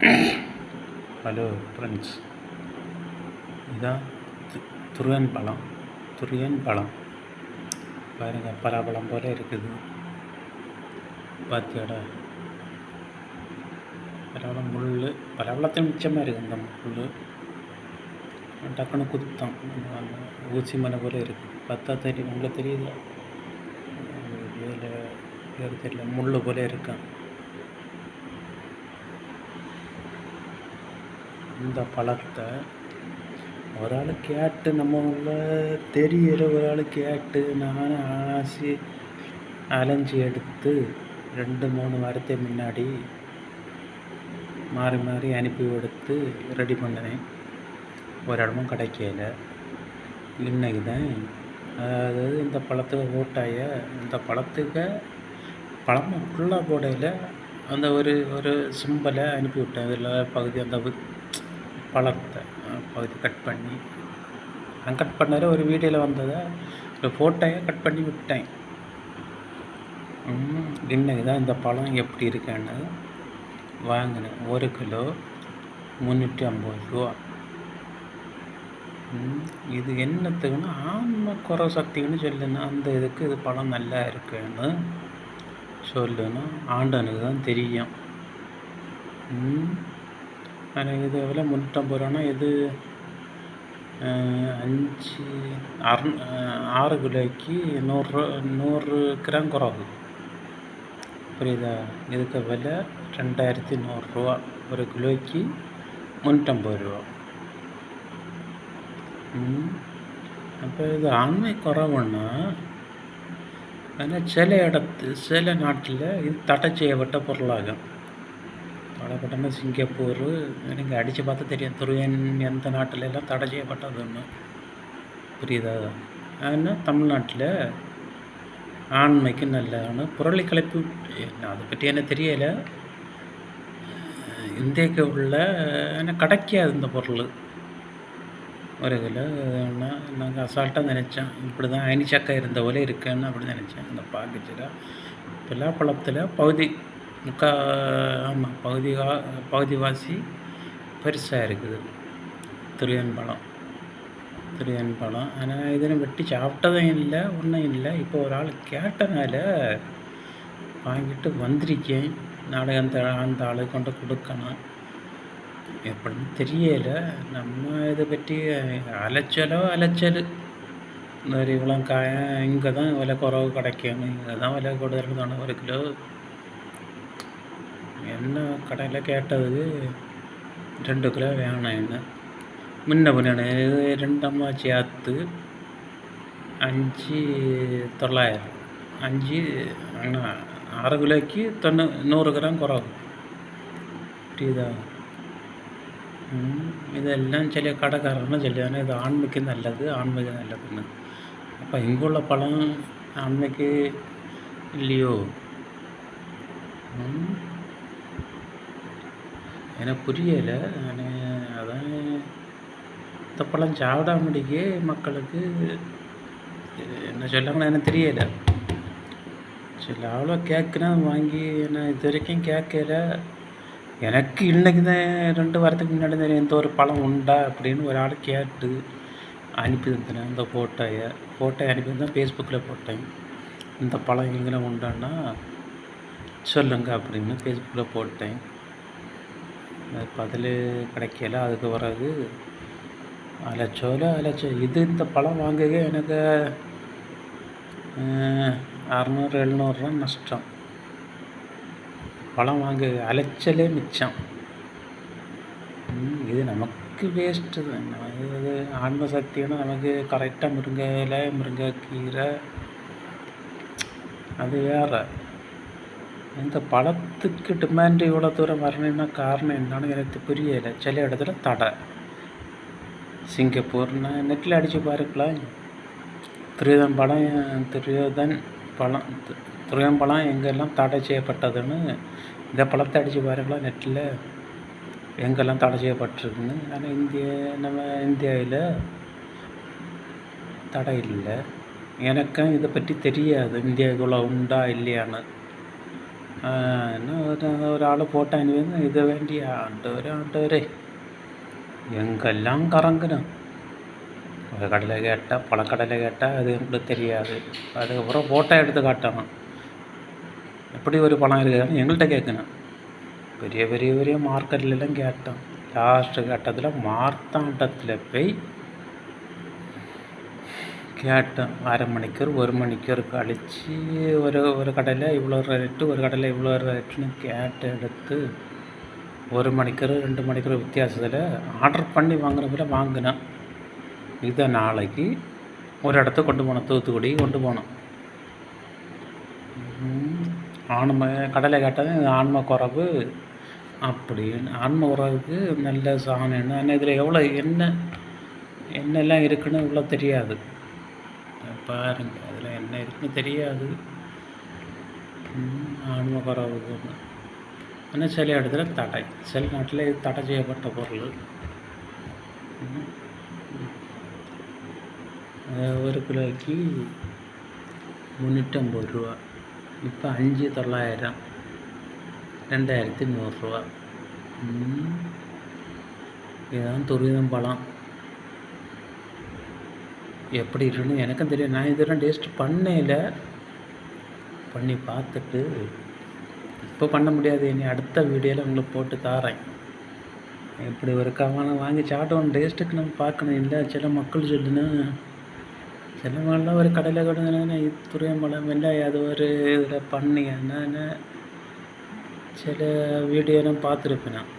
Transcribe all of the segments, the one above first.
Hello friends இதான் து துருவன் பழம். துரியன் பழம். பாருங்கள் பலாபழம் போல் இருக்குது. பாத்தியாடா. பலாபழம் முள் பலாபழத்தை மிச்சமாக இருக்குது இந்த முள் டக்குன்னு குத்தம் ஊசி மலை போல் இருக்குது பார்த்தா தெரியும் உங்களுக்கு தெரியுதா? இதில் தெரியல. முள் போல இருக்கான். இந்த பழத்தை ஒரு ஆள் கேட்டு நம்ம உள்ள தெரியல ஒரு ஆள் கேட்டு நான் ஆசி அலைஞ்சி எடுத்து ரெண்டு மூணு வாரத்துக்கு முன்னாடி மாறி மாறி அனுப்பி கொடுத்து ரெடி பண்ணினேன். ஒரு இடமும் கிடைக்கல. இன்னைக்கு தான் அதாவது இந்த பழத்துக்கு ஓட்டாய இந்த பழத்துக்கு பழம் ஃபுல்லாக போடையில் அந்த ஒரு ஒரு சிம்பலை அனுப்பி விட்டேன். அதில் பகுதி அந்த பழத்தை பகுதி கட் பண்ணி. நான் கட் பண்ணதில் ஒரு வீடியோவில் வந்ததை ஒரு ஃபோட்டோயை கட் பண்ணி விட்டேன். ம், இன்னைக்கு தான் இந்த பழம் எப்படி இருக்குன்னு வாங்கினேன். ஒரு கிலோ முந்நூற்றி ஐம்பது ரூபா. ம், இது என்னத்துக்குன்னா ஆன்ம குறை சக்தின்னு சொல்லுன்னா அந்த இதுக்கு இது பழம் நல்லா இருக்குன்னு சொல்லுன்னா ஆண்டனுக்கு தான் தெரியும். ம், இது எவ்வளோ முந்நூற்றம்பது ரூபான்னா இது அஞ்சு அறு ஆறு கிலோக்கு நூறுரூவா நூறு கிராம் குறவு. புரியுதா? இதுக்கு விலை ரெண்டாயிரத்தி நூறுரூவா ஒரு கிலோக்கு முந்நூற்றம்பது ரூபா. அப்போ இது ஆண்மை குறவுன்னா ஆனால் சில இடத்து சில நாட்டில் இது தடை செய்யப்பட்ட பொருளாகும். தடைப்பட்டனா சிங்கப்பூர் நீங்கள் அடித்து பார்த்தா தெரியும். துருவன் எந்த நாட்டிலெல்லாம் தடை செய்யப்பட்டதுன்னு புரியுதா? ஆனால் தமிழ்நாட்டில் ஆண்மைக்கு நல்ல பொருளை கிளப்பி என்ன அதை பற்றி என்ன தெரியலை. இந்தியாவுக்கு உள்ள ஆனால் கிடைக்காது இந்த பொருள்? ஒரு கிலோ நாங்கள் அசால்ட்டாக நினச்சேன் இப்படி தான் அயனிச்சக்கா இருந்த போல இருக்குன்னு அப்படி நினச்சேன். அந்த பாக்கெட்டில் பலாப்பழத்தில் பகுதி முக்கா ஆமாம் பகுதி வா பகுதிவாசி பெருசாக இருக்குது. துரியன் பழம். துரியன் பழம். ஆனால் இதனை வெட்டி சாப்பிட்டதும் இல்லை ஒன்றும் இல்லை. இப்போ ஒரு ஆள் கேட்டனால வாங்கிட்டு வந்திருக்கேன். நாளை அந்த அந்த ஆளை கொண்டு கொடுக்கணும். எப்படின்னு தெரியல. நம்ம இதை பற்றி அலைச்சலோ அலைச்சல். இந்த ஒரு இவ்வளோ காயம் இங்கே தான் விலை குறவு கிடைக்கும் இங்கே தான் விலை கூடுதல் தானே ஒரு கிலோ என்ன கடையில் கேட்டதுக்கு ரெண்டு கிலோ வேணும் என்ன. முன்ன பின்ன இது ரெண்டம்மா சேர்த்து அஞ்சு தொள்ளாயிரம். அஞ்சு அரை கிலோக்கு தொண்ணூ நூறு கிராம் குறவு. புரியுதா? ഇതെല്ലാം ചില കടക്കാരാണ് ചിലതാണ് ഇത് ആൺമയ്ക്ക് നല്ലത് ആൺമയ്ക്ക് നല്ലതെന്ന് അപ്പം ഇങ്ങുള്ള പണം ആൺമയ്ക്ക് ഇല്ലയോ எனக்கு புரியலை. நான் அதான் இந்த பழம் சாப்பிடாமடிக்கே மக்களுக்கு என்ன சொல்லாங்கன்னு எனக்கு தெரியலை. சரி அவ்வளோ கேட்குறேன் வாங்கி நான் இது வரைக்கும் கேட்கல எனக்கு இன்னைக்கு தான் ரெண்டு வாரத்துக்கு முன்னாடி தான் ஒரு பழம் உண்டா அப்படின்னு ஒரு ஆள் கேட்டு அனுப்பி தந்தேன். இந்த ஃபோட்டோயை ஃபோட்டோ அனுப்பி தான் ஃபேஸ்புக்கில் போட்டேன். இந்த பழம் எங்கே உண்டான்னா சொல்லுங்க அப்படின்னு ஃபேஸ்புக்கில் போட்டேன். பதில் கிடைக்கல அதுக்கு பிறகு அலைச்சோல அலைச்சோ இது இந்த பழம் வாங்குக எனக்கு அறநூறு எழுநூறுரூவா நஷ்டம். பழம் வாங்க அலைச்சலே மிச்சம். இது நமக்கு வேஸ்ட்டு தான். இது ஆன்ம சக்தின்னா நமக்கு கரெக்டாக முருங்கையில முருங்கைக்கீரை அது வேறு. இந்த பழத்துக்கு டிமாண்ட் இவ்வளோ தூரம் வரணும்னா காரணம் என்னன்னு எனக்கு புரியலை. சில இடத்துல தடை. சிங்கப்பூர்னா நெட்டில் அடித்து பாருக்கலாம். துரியோதன் பழம் துரியோதன் பழம் து- துரியோதன் பழம் எங்கெல்லாம் தடை செய்யப்பட்டதுன்னு இந்த பழத்தை அடித்து பாருங்களா நெட்டில். எங்கெல்லாம் தடை செய்யப்பட்டிருக்குன்னு. ஆனால் இந்திய நம்ம இந்தியாவில் தடை இல்லை. எனக்கும் இதை பற்றி தெரியாது. இந்தியாவுக்குள்ள உண்டா இல்லையான்னு. என்ன ஒரு ഒരാൾ ഫോട്ടോ അനുവദിക്കുന്നു ഇത് വേണ്ടി ആണ്ടവരെ ആണ്ടവരെ எங்கெல்லாம் கறங்கணும் ஒரு கடலை கேட்டால் பழக்கடலை கேட்டால் அது எங்களுக்கு தெரியாது அதுக்கப்புறம் ஃபோட்டோ எடுத்து காட்டணும் எப்படி ஒரு பழம் இருக்குதுன்னு எங்கள்கிட்ட கேட்கணும் பெரிய பெரிய பெரிய மார்க்கெட்லலாம் கேட்டோம் லாஸ்ட்டு கட்டத்தில் மார்த்தாண்டத்தில் போய் கேட்டேன். அரை மணிக்கூர் ஒரு மணிக்கூர் கழித்து ஒரு ஒரு கடையில் இவ்வளோ ரேட்டு ஒரு கடையில் இவ்வளோ ரேட்டுன்னு கேட்டு எடுத்து ஒரு மணிக்கூர் ரெண்டு மணிக்கூர் வித்தியாசத்தில் ஆர்டர் பண்ணி வாங்குறதுல வாங்கினேன். இதை நாளைக்கு ஒரு இடத்துக்கு கொண்டு போனோம் தூத்துக்குடி கொண்டு போனோம் ஆன்ம கடலை கேட்டால் ஆன்ம குறவு அப்படின்னு. ஆன்ம உறவுக்கு நல்ல சாணம் ஆனால் இதில் எவ்வளோ என்ன என்னெல்லாம் இருக்குன்னு இவ்வளோ தெரியாது. பாருங்க அதில் என்ன இருக்குன்னு தெரியாது. ஆன்ம குறவுக்கு ஆனால் சில இடத்துல தடை. சில நாட்டில் இது தடை செய்யப்பட்ட பொருள். ஒரு கிலோக்கு முந்நூற்றம்பது ரூபா. இப்போ அஞ்சு தொள்ளாயிரம். ரெண்டாயிரத்தி நூறுரூவா இதுதான் துரிதம் பழம். எப்படி இருக்குன்னு எனக்கும் தெரியும். நான் இதெல்லாம் டேஸ்ட் பண்ணையில் பண்ணி பார்த்துட்டு இப்போ பண்ண முடியாது. இனி அடுத்த வீடியோவில் உங்களுக்கு போட்டு தாரேன். எப்படி ஒரு கவனை வாங்கி சாப்பிட்டோம் டேஸ்ட்டுக்கு நம்ம பார்க்கணும். இல்லை சில மக்கள் சொல்லுன்னா சில மக்கள்லாம் ஒரு கடையில் கொடுங்கன்னா துரியம்பழம் இல்லை அது ஒரு இதில் பண்ணி என்னென்ன சில வீடியோலாம் பார்த்துருப்பேன் நான்.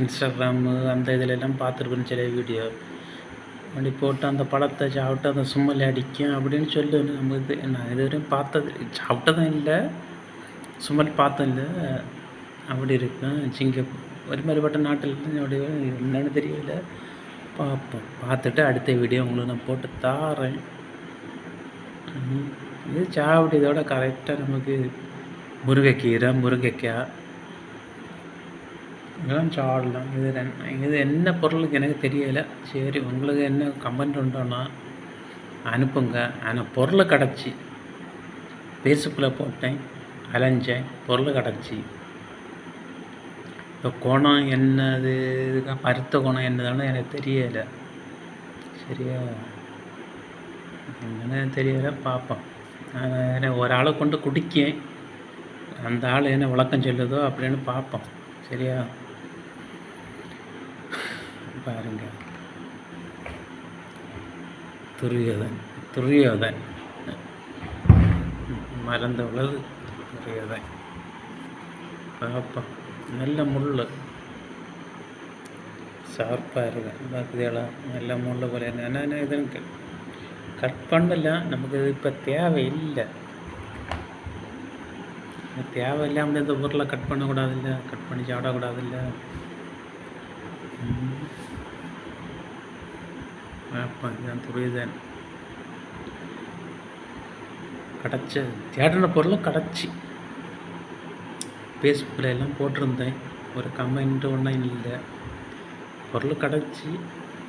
இன்ஸ்டாகிராமு அந்த இதிலெல்லாம் பார்த்துருப்பேன் சில வீடியோ. அப்படி போட்டு அந்த பழத்தை சாப்பிட்டு அதை சும்மல் அடிக்கும் அப்படின்னு சொல்லி நம்ம இது நான் இதுவரையும் பார்த்தது சாப்பிட்டதும் இல்லை சும்மல் பார்த்ததும் இல்லை. அப்படி இருக்கும். சிங்கப்பூர் ஒரு மாதிரிப்பட்ட நாட்டில் அப்படி என்னென்னு தெரியல பார்ப்போம். பார்த்துட்டு அடுத்த வீடியோ உங்களுக்கு நான் போட்டு தாரேன். இது சாப்பிட்டதோட கரெக்டாக நமக்கு முருங்கைக்கீரை முருங்கைக்காய் இதெல்லாம் சாடலாம். இது இது என்ன பொருளுக்கு எனக்கு தெரியலை. சரி உங்களுக்கு என்ன கமெண்ட் உண்டோன்னா அனுப்புங்க. ஆனால் பொருள் கிடச்சி பேசுக்கில் போட்டேன் அலைஞ்சேன் பொருள் கிடச்சி. இப்போ குணம் என்னது? இதுக்காக பருத்த குணம் என்னதுன்னு எனக்கு தெரியலை. சரியா? என்னன்னு தெரியலை பார்ப்போம். நான் ஒரு ஆளை கொண்டு குடிக்கேன். அந்த ஆள் என்ன விளக்கம் சொல்லுதோ அப்படின்னு பார்ப்போம். சரியா பாருங்க துரியோதன் துரியோதன் மறந்து உள்ளது துரியோதன் பார்ப்போம் நல்ல முள் ஷார்ப்பாக இருக்கும் பார்க்குதேளா நல்ல முள் போல என்ன இதுன்னு கட் பண்ணலாம் நமக்கு இது இப்போ தேவையில்லை தேவையில்லாமல் இந்த பொருளை கட் பண்ணக்கூடாதில்ல கட் பண்ணி சாப்பிடக்கூடாதில்ல. இதுதான் துரிதன். கிடச்ச தேடின பொருளும் கிடச்சி. ஃபேஸ்புக்கில் எல்லாம் போட்டிருந்தேன். ஒரு கமெண்ட் ஒன்றும் இல்லை. பொருள் கிடச்சி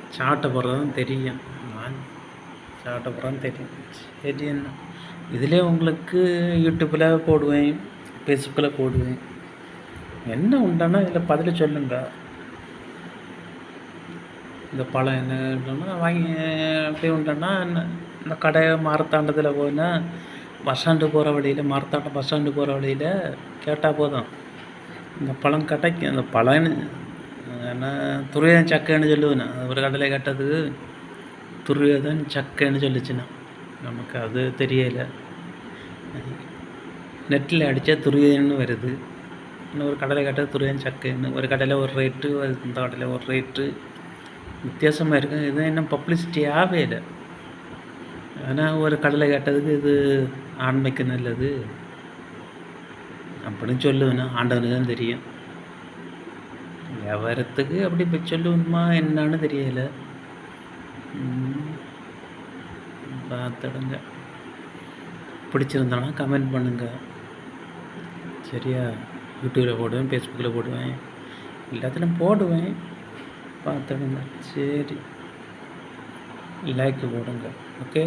சாப்பிட்ட பொருள் தான் தெரியும். நான் சாப்பிட்ட பொருள் தெரியும். சரி என்ன? இதிலே உங்களுக்கு யூடியூப்பில் போடுவேன். ஃபேஸ்புக்கில் போடுவேன் என்ன உண்டானா இதில் பதில் சொல்லுங்க. இந்த பழம் என்ன வாங்கி எப்படி உண்டானா இந்த கடை மாரத்தாண்டத்தில் போனால் பஸ் ஸ்டாண்டு போகிற வழியில் மாரத்தாண்டம் பஸ் ஸ்டாண்டு போகிற வழியில் கேட்டால் போதும். இந்த பழம் கிடைக்கும் அந்த பழம் என்ன துருவேதன் சக்கைன்னு சொல்லுவேண்ணா ஒரு கடையில் கேட்டதுக்கு துருவேதன் சக்கைன்னு சொல்லிச்சுண்ணா நமக்கு அது தெரியலை. நெட்டில் அடித்தா துரியன்னு வருது. இன்னும் ஒரு கடலை கேட்டால் துரியன் சக்கைன்னு ஒரு கடையில் ஒரு ரேட்டு இந்த கடையில் ஒரு ரேட்டு வித்தியாசமாக இருக்குது இது இன்னும் பப்ளிசிட்டியாகவே இல்லை. ஆனால் ஒரு கடலை கேட்டதுக்கு இது ஆண்மைக்கு நல்லது. அப்படின்னு சொல்லுவேன்னா ஆண்டவனுக்கு தான் தெரியும். வியாபாரத்துக்கு அப்படி போய் சொல்லுவோமா என்னன்னு தெரியல. பார்த்துடுங்க. பிடிச்சிருந்தோன்னா கமெண்ட் பண்ணுங்கள் சரியா? யூடியூப்பில் போடுவேன் ஃபேஸ்புக்கில் போடுவேன் எல்லாத்துலையும் போடுவேன். பார்த்துடுங்க சரி. லைக் போடுங்க. ஓகே